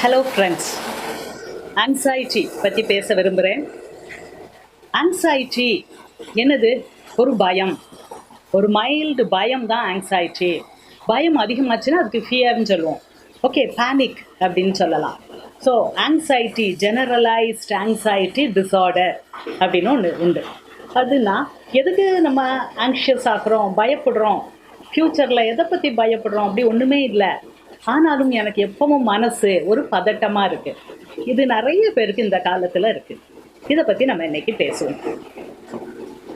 Hello friends anxiety பற்றி பேச விரும்புகிறேன் anxiety என்னது? ஒரு பயம். ஒரு மைல்டு பயம் தான் ஆங்ஸைட்டி பயம் அதிகமாச்சுன்னா அதுக்கு ஃபியர்னு சொல்லுவோம். ஓகே பேனிக் அப்படின்னு சொல்லலாம். So anxiety generalised anxiety disorder அப்படின்னு ஒன்று உண்டு. அதுனா எதுக்கு நம்ம ஆங்ஷியஸ் ஆகிறோம் பயப்படுறோம். ஃப்யூச்சரில் எதை பற்றி பயப்படுறோம்? அப்படி ஒன்றுமே இல்லை. ஆனாலும் எனக்கு எப்பவும் மனசு ஒரு பதட்டமாக இருக்குது இது நிறைய பேருக்கு இந்த காலத்தில் இருக்குது இதை பற்றி நம்ம இன்னைக்கு பேசுவோம்.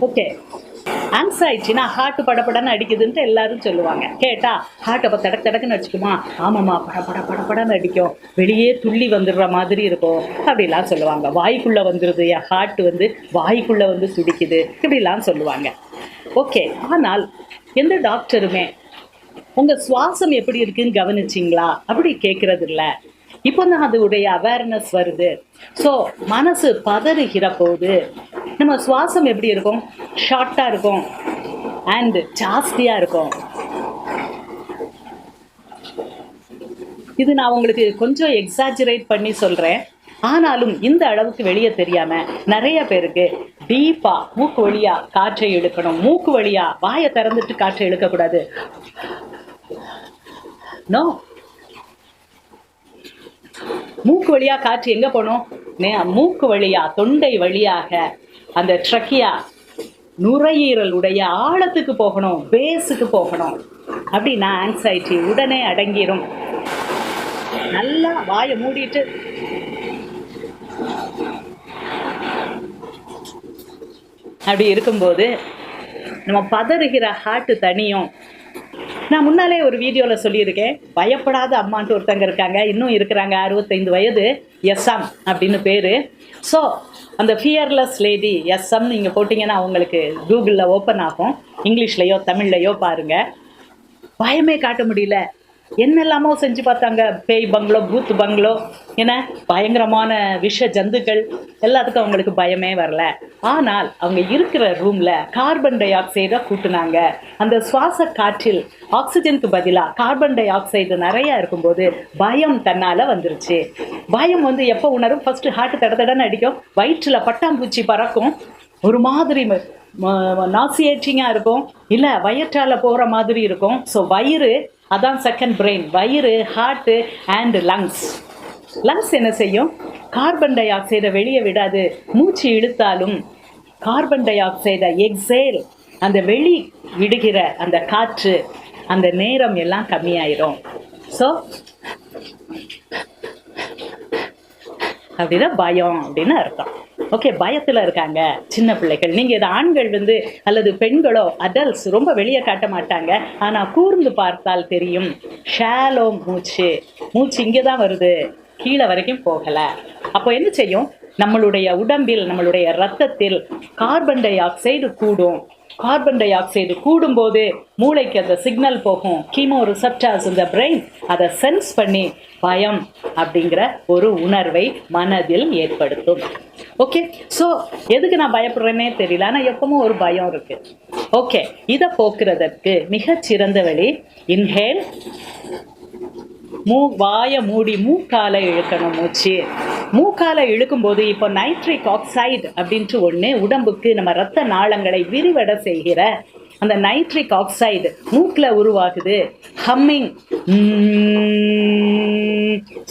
ஓகே ஆங்ஸைட்டினா ஹார்ட் படபடன்னு அடிக்குதுன்ட்டு எல்லாரும் சொல்லுவாங்க. கேட்டா ஹார்ட் அப்போ தடக்கு தடக்குன்னு வச்சுக்குமா? ஆமாம்மா படப்பட படப்படன்னு அடிக்கும். வெளியே துள்ளி வந்துடுற மாதிரி இருக்கும். அப்படிலாம் சொல்லுவாங்க. வாய்க்குள்ளே வந்துடுது என் ஹார்ட் வந்து வாய்க்குள்ளே வந்து துடிக்குது. இப்படிலாம் சொல்லுவாங்க. ஓகே ஆனால் எந்த டாக்டருமே உங்கள் சுவாசம் எப்படி இருக்குன்னு கவனிச்சிங்களா? அப்படி கேட்கறது இல்லை இப்போ தான் அதோடைய அவேர்னஸ் வருது. ஸோ மனசு பதறுகிற போது நம்ம சுவாசம் எப்படி இருக்கும்? ஷார்ட்டாக இருக்கும். அண்ட் ஜாஸ்தியாக இருக்கும். இது நான் உங்களுக்கு கொஞ்சம் எக்ஸாஜரேட் பண்ணி சொல்கிறேன் ஆனாலும் இந்த அளவுக்கு வெளியே தெரியாம நிறைய பேருக்கு டீப்பாக மூக்கு வழியா காற்றை இழுக்கணும். மூக்கு வழியா வாயை திறந்துட்டு காற்றை இழுக்கக்கூடாது. நோ மூக்கு வழியா காற்று எங்க போகணும் மூக்கு வழியா தொண்டை வழியாக அந்த ட்ரக்கியா நுரையீரல் உடைய ஆழத்துக்கு போகணும் பேஸுக்கு போகணும். அப்படின்னா ஆங்ஸைட்டி உடனே அடங்கிரும். நல்லா வாயை மூடிட்டு. அப்படி இருக்கும்போது நம்ம பதறுகிற ஹார்ட் தனியும் நான் முன்னாலே ஒரு வீடியோவில் சொல்லியிருக்கேன் பயப்படாத அம்மான்ட்டு ஒருத்தங்க இருக்காங்க இன்னும் இருக்கிறாங்க அறுபத்தைந்து வயது எஸ்எம் அப்படின்னு பேர். ஸோ அந்த ஃபியர்லெஸ் லேடி எஸ்எம் நீங்கள் போட்டிங்கன்னா உங்களுக்கு கூகுளில் ஓப்பன் ஆகும் இங்கிலீஷ்லேயோ தமிழ்லையோ பாருங்கள் பயமே காட்ட முடியல. என்னெல்லாமோ செஞ்சு பார்த்தாங்க. பேய் பங்களோ பூத் பங்களோ என பயங்கரமான விஷ ஜந்துக்கள். எல்லாத்துக்கும் அவங்களுக்கு பயமே வரல. ஆனால் அவங்க இருக்கிற ரூமில் கார்பன் டை ஆக்சைடை கூட்டினாங்க. அந்த சுவாச காற்றில் ஆக்சிஜனுக்கு பதிலாக கார்பன் டை ஆக்சைடு நிறையா இருக்கும்போது பயம் தன்னால் வந்துருச்சு. பயம் வந்து எப்போ உணரும்? ஃபஸ்ட்டு ஹார்ட் தட தடன்னு அடிக்கும். வயிற்றில் பட்டாம்பூச்சி பறக்கும். ஒரு மாதிரி நாசியேட்டிங்காக இருக்கும். இல்லை வயிற்றால் போகிற மாதிரி இருக்கும். ஸோ வயிறு அதான் செகண்ட் பிரெயின் வயிறு ஹார்ட்டு அண்ட் லங்ஸ் லங்ஸ் என்ன செய்யும்? கார்பன் டை ஆக்சைடை வெளியே விடாது. மூச்சு இழுத்தாலும் கார்பன் டை ஆக்சைடை எக்ஸேல் அந்த வெளி விடுகிற அந்த காற்று அந்த நேரம் எல்லாம் கம்மியாயிரும். ஸோ அப்படின்னா பயம் அப்படின்னு அர்த்தம். ஓகே பயத்தில் இருக்காங்க சின்ன பிள்ளைகள். நீங்கள் இது ஆண்கள் வந்து அல்லது பெண்களோ அடல்ட்ஸ் ரொம்ப வெளியே காட்ட மாட்டாங்க. ஆனால் கூர்ந்து பார்த்தால் தெரியும். ஷேலோ மூச்சு. மூச்சு இங்கே தான் வருது. கீழே வரைக்கும் போகலை. அப்போ என்ன செய்யும்? நம்மளுடைய உடம்பில் நம்மளுடைய ரத்தத்தில் கார்பன் டை ஆக்சைடு கூடும். கார்பன் டை ஆக்சைடு கூடும்போது மூளைக்கு அந்த சிக்னல் போகும். கீமோ ரிசப்டார்ஸ் இந்த பிரெயின் அதை சென்ஸ் பண்ணி பயம் அப்படிங்கிற ஒரு உணர்வை மனதில் ஏற்படுத்தும். ஓகே ஸோ எதுக்கு நான் பயப்படுறேனே தெரியல. ஆனால் எப்பவும் ஒரு பயம் இருக்கு. ஓகே இதை போக்குறதற்கு மிகச் சிறந்த வழி இன்ஹேல் மூ வாயை மூடி மூக்கால இழுக்கணும் மூச்சு. மூக்கால இழுக்கும்போது இப்போ நைட்ரிக் ஆக்சைடு அப்படின்ட்டு ஒன்று உடம்புக்கு நம்ம ரத்த நாளங்களை விரிவட செய்கிற அந்த நைட்ரிக் ஆக்சைடு மூக்கில் உருவாகுது. ஹம்மிங்.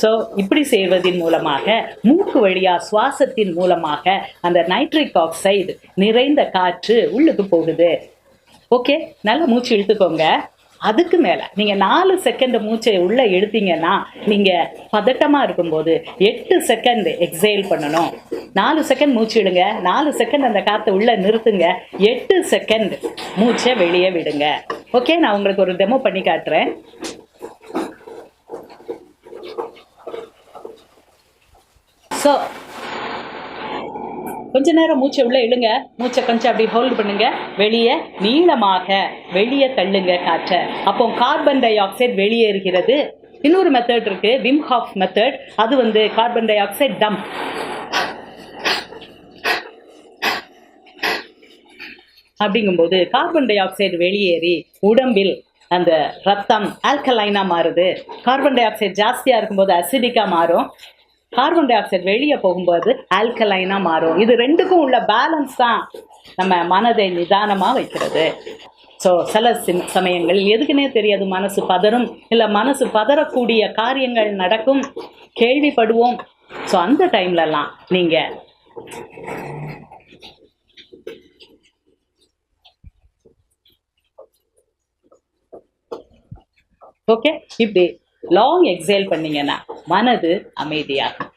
ஸோ இப்படி செய்வதன் மூலமாக மூக்கு வழியாக சுவாசத்தின் மூலமாக அந்த நைட்ரிக் ஆக்சைடு நிறைந்த காற்று உள்ளுக்கு போகுது. ஓகே? நல்லா மூச்சு இழுத்துக்கோங்க. அதுக்கு மேலே நீங்கள் நாலு செகண்ட் மூச்சை உள்ளே எடுத்தீங்கன்னா நீங்கள் பதட்டமாக இருக்கும்போது எட்டு செகண்ட் எக்ஸைல் பண்ணணும். நாலு செகண்ட் மூச்சு விடுங்க நாலு செகண்ட் அந்த காற்றை உள்ளே நிறுத்துங்க. எட்டு செகண்ட் மூச்சை வெளியே விடுங்க. ஓகே நான் உங்களுக்கு ஒரு டெமோ பண்ணி காட்டுறேன். ஸோ கொஞ்ச நேரம் மூச்சை உள்ளே இழுங்க. மூச்சை கொஞ்சம் அப்படி ஹோல்டு பண்ணுங்க. வெளியே நீளமாக வெளியே தள்ளுங்க காற்றை. அப்போ கார்பன் டை ஆக்சைடு வெளியேறுகிறது இன்னொரு மெத்தட் இருக்கு. விம் ஹாஃப் மெத்தட் அது வந்து கார்பன் டை ஆக்சைடு டம் அப்படிங்கும்போது கார்பன் டை ஆக்சைடு வெளியேறி உடம்பில் அந்த ரத்தம் ஆல்கலைனாக மாறுது. கார்பன் டை ஆக்சைடு ஜாஸ்தியாக இருக்கும்போது அசிடிக்காக மாறும். கார்பன் டை ஆக்சைடு வெளியே போகும்போது ஆல்கலைனாக மாறும். இது ரெண்டுக்கும் உள்ள பேலன்ஸ் தான் நம்ம மனதை நிதானமாக வைக்கிறது. ஸோ சில சமயங்கள் சமயங்களில் எதுக்குன்னே தெரியாது மனசு பதறும். இல்லை மனசு பதறக்கூடிய காரியங்கள் நடக்கும். கேள்விப்படுவோம். ஸோ அந்த டைம்லலாம் நீங்கள் ஓகே இப்படி லாங் எக்ஸைல் பண்ணீங்கன்னா மனது அமைதியாகும்.